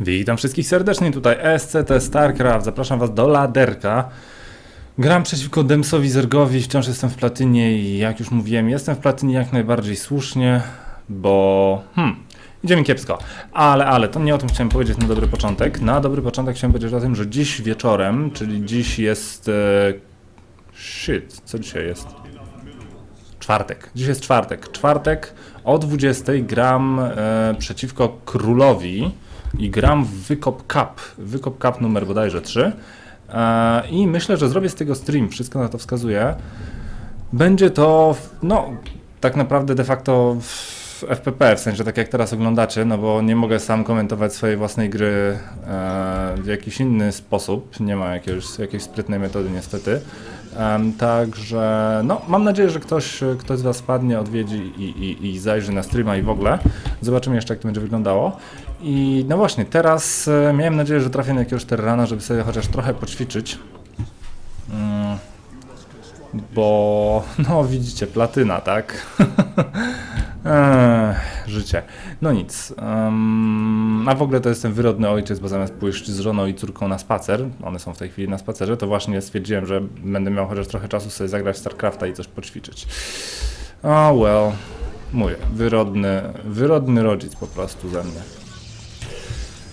Witam wszystkich serdecznie, tutaj SCT StarCraft, zapraszam was do laderka. Gram przeciwko Demsowi Zergowi, wciąż jestem w platynie i jak już mówiłem, jestem w platynie jak najbardziej słusznie, bo hmm, idzie mi kiepsko. Ale, ale, to nie o tym chciałem powiedzieć na dobry początek. Na dobry początek chciałem powiedzieć o tym, że dziś wieczorem, czyli dziś jest... E, shit, co dzisiaj jest? Czwartek. Dziś jest czwartek. Czwartek o 20 gram e, przeciwko królowi i gram w Wykop Cup. Wykop Cup numer bodajże 3. E, I myślę, że zrobię z tego stream. Wszystko na to wskazuje. Będzie to, no, tak naprawdę de facto w FPP, w sensie tak jak teraz oglądacie, no bo nie mogę sam komentować swojej własnej gry e, w jakiś inny sposób. Nie ma jakiegoś, jakiejś sprytnej metody niestety. Także no, mam nadzieję, że ktoś, ktoś z Was wpadnie, odwiedzi i, i, i zajrzy na streama i w ogóle. Zobaczymy jeszcze, jak to będzie wyglądało. I no właśnie, teraz e, miałem nadzieję, że trafię na jakiegoś terrana, żeby sobie chociaż trochę poćwiczyć. Mm, bo, no widzicie, platyna, tak? Ech, życie. No nic. em, a w ogóle to jestem wyrodny ojciec, bo zamiast pójść z żoną i córką na spacer, one są w tej chwili na spacerze, to właśnie stwierdziłem, że będę miał chociaż trochę czasu sobie zagrać StarCrafta i coś poćwiczyć. Oh well. Mówię, wyrodny, wyrodny rodzic po prostu ze mnie.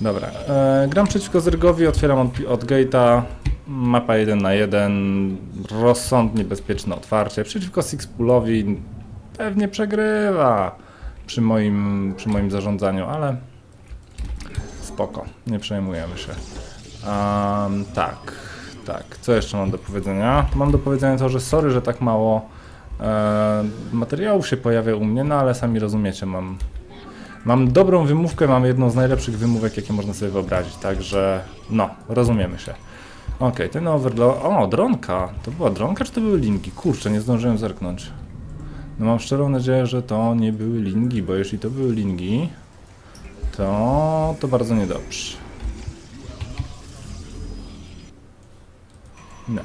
Dobra, e, gram przeciwko Zergowi, otwieram od, od gate'a, mapa 1 na 1, rozsądnie bezpieczne otwarcie, przeciwko Sixpoolowi pewnie przegrywa przy moim, przy moim zarządzaniu, ale spoko, nie przejmujemy się. Um, tak, tak, co jeszcze mam do powiedzenia? Mam do powiedzenia to, że sorry, że tak mało e, materiałów się pojawia u mnie, no ale sami rozumiecie, mam Mam dobrą wymówkę, mam jedną z najlepszych wymówek, jakie można sobie wyobrazić, także no, rozumiemy się. Okej, ten overload... O, dronka! To była dronka, czy to były linki? Kurczę, nie zdążyłem zerknąć. No mam szczerą nadzieję, że to nie były lingi, bo jeśli to były lingi, to... to bardzo niedobrze. Nie.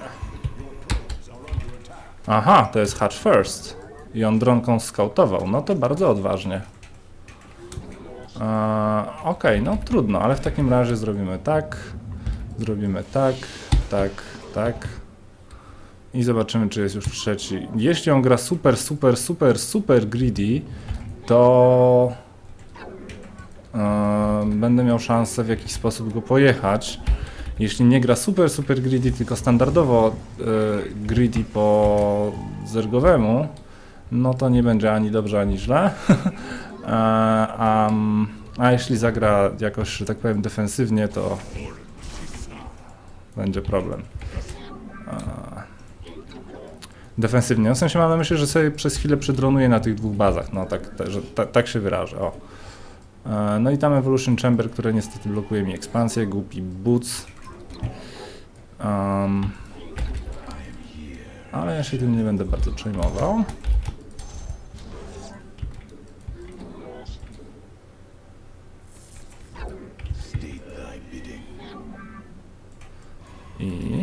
Aha, to jest Hatch First. I on dronką skautował. No to bardzo odważnie. Eee, Okej, no trudno, ale w takim razie zrobimy tak, zrobimy tak, tak, tak i zobaczymy, czy jest już trzeci. Jeśli on gra super, super, super, super greedy, to eee, będę miał szansę w jakiś sposób go pojechać. Jeśli nie gra super, super greedy, tylko standardowo e, greedy po zergowemu, no to nie będzie ani dobrze, ani źle. E, a, a jeśli zagra jakoś, że tak powiem, defensywnie, to będzie problem. Defensywnie. No w sensie mam na myśli, że sobie przez chwilę przydronuję na tych dwóch bazach. No tak, że, ta, tak się wyrażę. O. E, No i tam Evolution Chamber, które niestety blokuje mi ekspansję, głupi Boots. Um, ale ja się tym nie będę bardzo przejmował. I...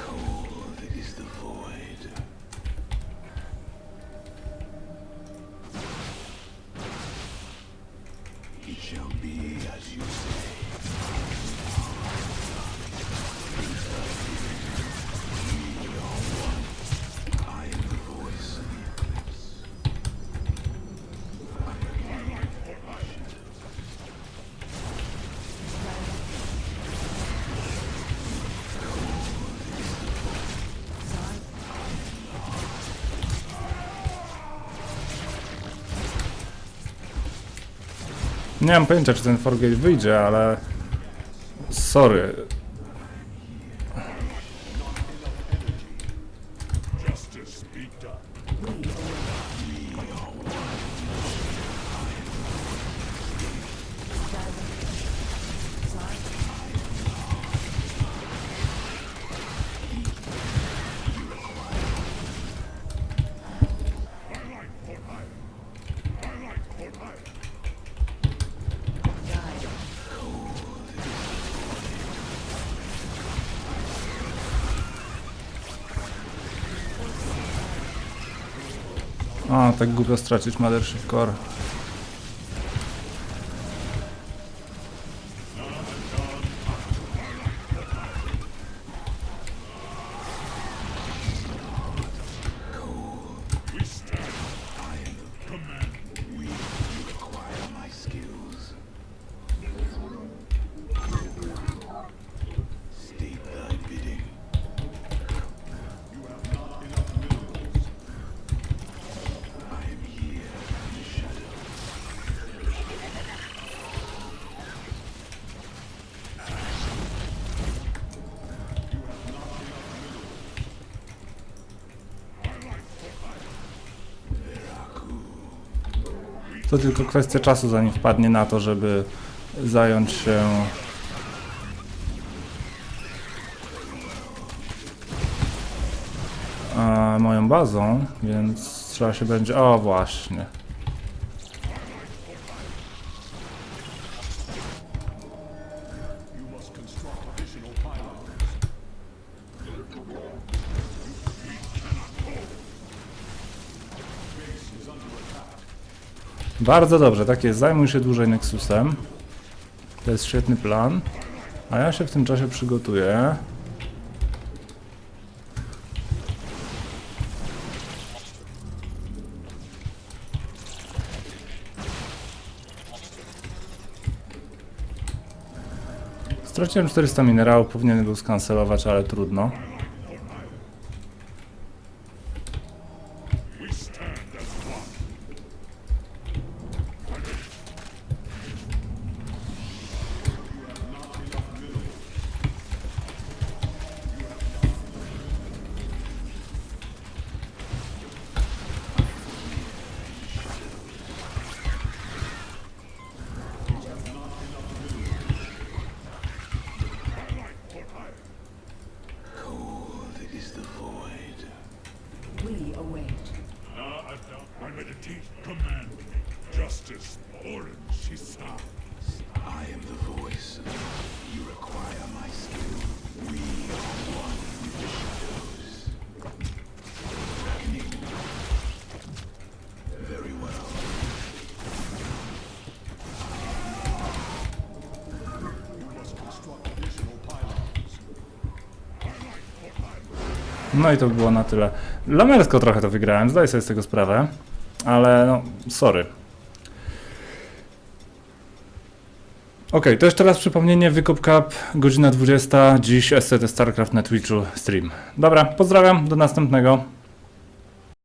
Nie mam pojęcia, czy ten Forgate wyjdzie, ale... Sorry. A, tak głupio stracić Mothership Core. To tylko kwestia czasu, zanim wpadnie na to, żeby zająć się moją bazą, więc trzeba się będzie... O, właśnie. Bardzo dobrze, tak jest. Zajmuj się dłużej Nexusem. To jest świetny plan. A ja się w tym czasie przygotuję. Straciłem 400 minerałów, powinienem był skancelować, ale trudno. No i to by było na tyle. Lamersko trochę to wygrałem, zdaję sobie z tego sprawę, ale no, sorry. Okej, to jeszcze raz przypomnienie, Wykop Cup, godzina 20, dziś SCT StarCraft na Twitchu stream. Dobra, pozdrawiam, do następnego.